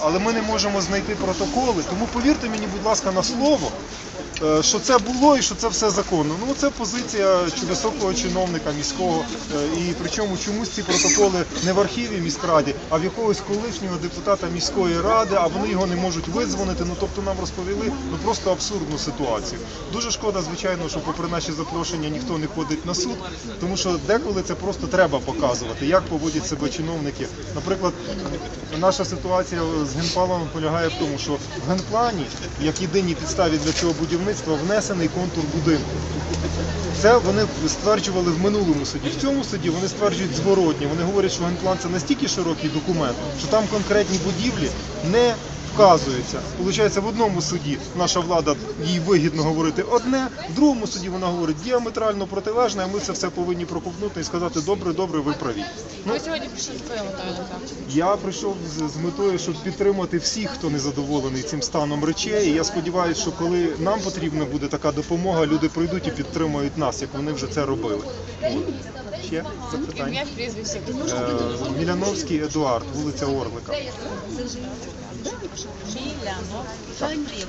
але ми не можемо знайти протоколи. Тому повірте мені, будь ласка, на слово, що це було і що це все законно. Ну це позиція високого чиновника міського. е, І причому чомусь ці протоколи не в архіві міськраді, а в якогось колишнього депутата міської ради, а вони його не можуть видзвонити. Ну тобто нам розповіли ну просто абсурдну ситуацію. Дуже шкода, звичайно, що попри наші запрошення ніхто не ходить на суд, тому що деколи це просто треба показувати, як поводять себе чиновники. Наприклад, наша ситуація з генпланом полягає в тому, що в генплані, як єдиній підставі для цього будівництва, внесений контур будинку. Це вони стверджували в минулому суді. В цьому суді вони стверджують зворотні. Вони говорять, що генплан це настільки широкий документ, що там конкретні будівлі не вказуються. Получається, в одному суді наша влада їй вигідно говорити одне, в другому суді вона говорить діаметрально протилежне, а ми це все повинні проковтнути і сказати добре, добре, ви праві. Ну, Ви сьогодні прийшли з якою метою на завтра? я прийшов з, з метою, щоб підтримати всіх, хто не задоволений цим станом речей. І я сподіваюся, що коли нам потрібна буде така допомога, люди прийдуть і підтримають нас, як вони вже це робили. От. Ще запитання? Ім'я, прізвище. Е, Міляновський Едуард, вулиця Орлика. Milano, San Rio.